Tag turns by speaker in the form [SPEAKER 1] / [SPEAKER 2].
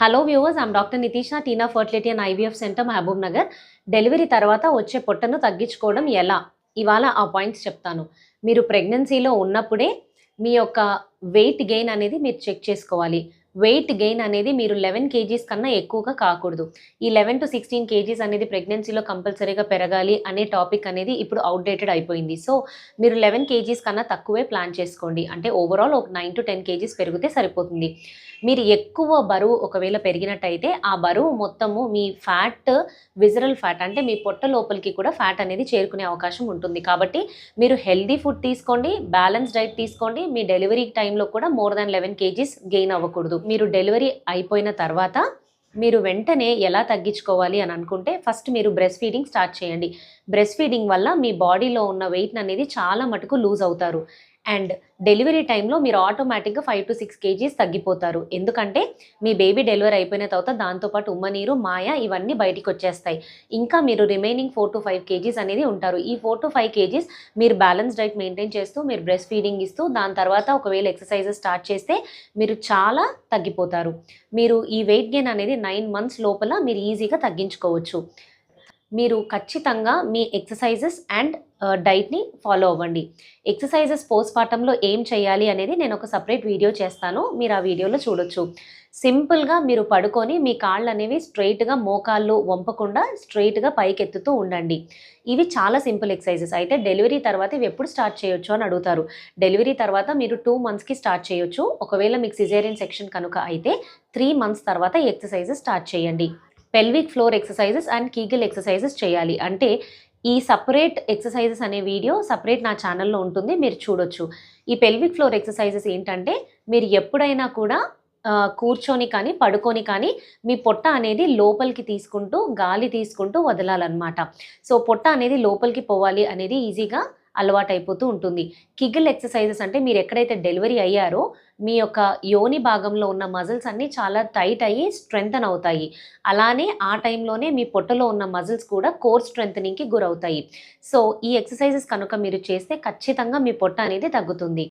[SPEAKER 1] Hello viewers I'm doctor Nitisha Tina fertility and IVF centre Mahabubnagar. Delivery తర్వాత వచ్చే పొట్టను తగ్గించుకోవడం ఎలా? ఇవాళ ఆ పాయింట్స్ చెప్తాను. మీరు ప్రెగ్నెన్సీలో ఉన్నప్పుడే మీ యొక్క వెయిట్ గెయిన్ అనేది మీరు చెక్ చేసుకోవాలి. వెయిట్ గెయిన్ అనేది మీరు లెవెన్ కేజీస్ కన్నా ఎక్కువగా కాకూడదు. ఈ లెవెన్ టు సిక్స్టీన్ కేజీస్ అనేది ప్రెగ్నెన్సీలో కంపల్సరీగా పెరగాలి అనే టాపిక్ అనేది ఇప్పుడు అవుట్డేటెడ్ అయిపోయింది. సో మీరు లెవెన్ కేజీస్ కన్నా తక్కువే ప్లాన్ చేసుకోండి. అంటే ఓవరాల్ ఒక నైన్ టు టెన్ కేజీస్ పెరిగితే సరిపోతుంది. మీరు ఎక్కువ బరువు ఒకవేళ పెరిగినట్టయితే ఆ బరువు మొత్తము మీ ఫ్యాట్ విజరల్ ఫ్యాట్ అంటే మీ పొట్ట లోపలికి కూడా ఫ్యాట్ అనేది చేరుకునే అవకాశం ఉంటుంది. కాబట్టి మీరు హెల్దీ ఫుడ్ తీసుకోండి బ్యాలెన్స్ డైట్ తీసుకోండి. మీ డెలివరీ టైంలో కూడా more than eleven kgs gain అవ్వకూడదు. మీరు డెలివరీ అయిపోయిన తర్వాత మీరు వెంటనే ఎలా తగ్గించుకోవాలి అని అనుకుంటే ఫస్ట్ మీరు బ్రెస్ట్ ఫీడింగ్ స్టార్ట్ చేయండి. బ్రెస్ట్ ఫీడింగ్ వల్ల మీ బాడీలో ఉన్న వెయిట్ అనేది చాలా మటుకు లూజ్ అవుతారు. అండ్ డెలివరీ టైంలో మీరు ఆటోమేటిక్గా ఫైవ్ టు సిక్స్ కేజీస్ తగ్గిపోతారు. ఎందుకంటే మీ బేబీ డెలివరీ అయిపోయిన తర్వాత దాంతోపాటు ఉమ్మనీరు మాయ ఇవన్నీ బయటికి వచ్చేస్తాయి. ఇంకా మీరు remaining four to five kgs అనేది ఉంటారు. ఈ ఫోర్ టు ఫైవ్ కేజీస్ మీరు బ్యాలెన్స్ డైట్ మెయింటైన్ చేస్తూ మీరు బ్రెస్ట్ ఫీడింగ్ ఇస్తూ దాని తర్వాత ఒకవేళ ఎక్సర్సైజెస్ స్టార్ట్ చేస్తే మీరు చాలా తగ్గిపోతారు. మీరు ఈ వెయిట్ గెయిన్ అనేది నైన్ మంత్స్ లోపల మీరు ఈజీగా తగ్గించుకోవచ్చు. మీరు ఖచ్చితంగా మీ ఎక్సర్సైజెస్ అండ్ డైట్ని ఫాలో అవ్వండి. ఎక్సర్సైజెస్ పోస్ట్ పార్టంలో ఏం చేయాలి అనేది నేను ఒక సపరేట్ వీడియో చేస్తాను. మీరు ఆ వీడియోలో చూడొచ్చు. సింపుల్గా మీరు పడుకొని మీ కాళ్ళు అనేవి స్ట్రైట్గా మోకాళ్ళు వంపకుండా స్ట్రైట్గా పైకెత్తుతూ ఉండండి. ఇవి చాలా సింపుల్ ఎక్సర్సైజెస్ అయితే డెలివరీ తర్వాత ఇవి ఎప్పుడు స్టార్ట్ చేయొచ్చు అని అడుగుతారు. డెలివరీ తర్వాత మీరు టూ మంత్స్కి స్టార్ట్ చేయొచ్చు. ఒకవేళ మీకు సిజేరియన్ సెక్షన్ కనుక అయితే త్రీ మంత్స్ తర్వాత ఈ ఎక్సర్సైజెస్ స్టార్ట్ చేయండి. Pelvic floor exercises and kegel exercises చేయాలి. అంటే ఈ సపరేట్ ఎక్సర్సైజెస్ అనే వీడియో సపరేట్ నా ఛానల్లో ఉంటుంది మీరు చూడొచ్చు. ఈ పెల్విక్ ఫ్లోర్ ఎక్సర్సైజెస్ ఏంటంటే మీరు ఎప్పుడైనా కూడా కూర్చొని కానీ పడుకొని కానీ మీ పొట్ట అనేది లోపలికి తీసుకుంటూ గాలి తీసుకుంటూ వదలాలన్నమాట. సో పొట్ట అనేది లోపలికి పోవాలి అనేది ఈజీగా అలవాటు అయిపోతూ ఉంటుంది. కిగిల్ ఎక్సర్సైజెస్ అంటే మీరు ఎక్కడైతే డెలివరీ అయ్యారో మీ యొక్క యోని భాగంలో ఉన్న మజిల్స్ అన్నీ చాలా టైట్ అయ్యి స్ట్రెంగ్తన్ అవుతాయి. అలానే ఆ టైంలోనే మీ పొట్టలో ఉన్న మజిల్స్ కూడా కోర్ స్ట్రెంగ్తనింగ్కి గురవుతాయి. సో ఈ ఎక్సర్సైజెస్ కనుక మీరు చేస్తే ఖచ్చితంగా మీ పొట్ట అనేది తగ్గుతుంది.